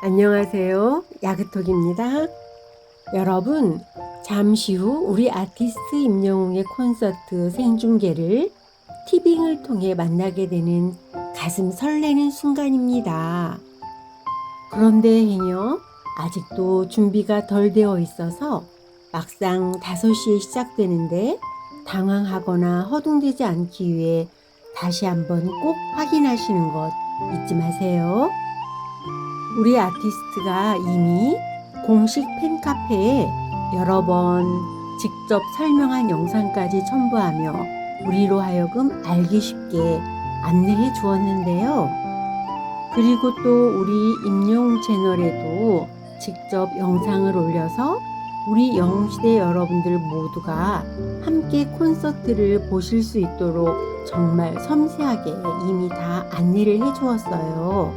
안녕하세요. 야그톡입니다. 여러분, 잠시 후 우리 아티스트 임영웅의 콘서트 생중계를 티빙을 통해 만나게 되는 가슴 설레는 순간입니다. 그런데 행여 아직도 준비가 덜 되어 있어서 막상 5시에 시작되는데 당황하거나 허둥대지 않기 위해 다시 한번 꼭 확인하시는 것 잊지 마세요. 우리 아티스트가 이미 공식 팬카페에 여러 번 직접 설명한 영상까지 첨부하며 우리로 하여금 알기 쉽게 안내해 주었는데요. 그리고 또 우리 임영웅 채널에도 직접 영상을 올려서 우리 영웅시대 여러분들 모두가 함께 콘서트를 보실 수 있도록 정말 섬세하게 이미 다 안내를 해 주었어요.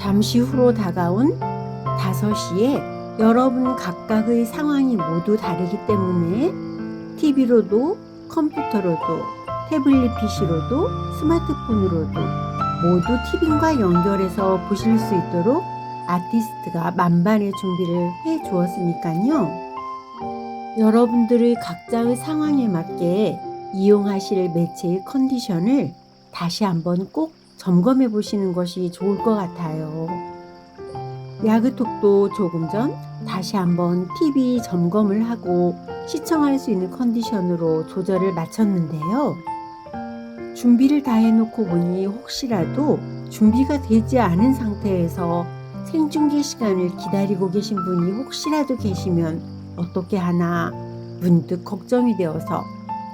잠시 후로 다가온 5시에 여러분 각각의 상황이 모두 다르기 때문에 TV로도 컴퓨터로도 태블릿 PC로도 스마트폰으로도 모두 TV과 연결해서 보실 수 있도록 아티스트가 만반의 준비를 해 주었으니까요. 여러분들의 각자의 상황에 맞게 이용하실 매체의 컨디션을 다시 한번 꼭 점검해 보시는 것이 좋을 것 같아요. 야그톡도 조금 전 다시 한번 TV 점검을 하고 시청할 수 있는 컨디션으로 조절을 마쳤는데요. 준비를 다 해놓고 보니 혹시라도 준비가 되지 않은 상태에서 생중계 시간을 기다리고 계신 분이 혹시라도 계시면 어떻게 하나 문득 걱정이 되어서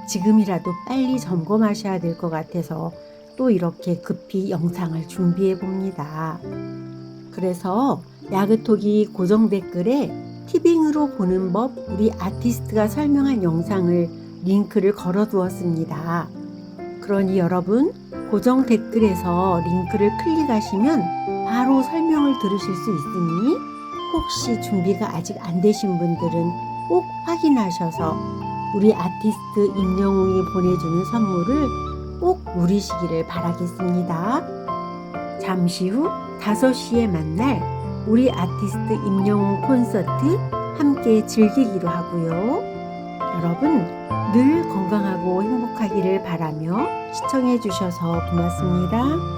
지금이라도 빨리 점검하셔야 될 것 같아서 또 이렇게 급히 영상을 준비해 봅니다. 그래서 야그톡이 고정 댓글에 티빙으로 보는 법 우리 아티스트가 설명한 영상을 링크를 걸어 두었습니다. 그러니 여러분 고정 댓글에서 링크를 클릭하시면 바로 설명을 들으실 수 있으니 혹시 준비가 아직 안 되신 분들은 꼭 확인하셔서 우리 아티스트 임영웅이 보내주는 선물을 꼭 누리시기를 바라겠습니다. 잠시 후 5시에 만날 우리 아티스트 임영웅 콘서트 함께 즐기기로 하고요. 여러분 늘 건강하고 행복하기를 바라며 시청해 주셔서 고맙습니다.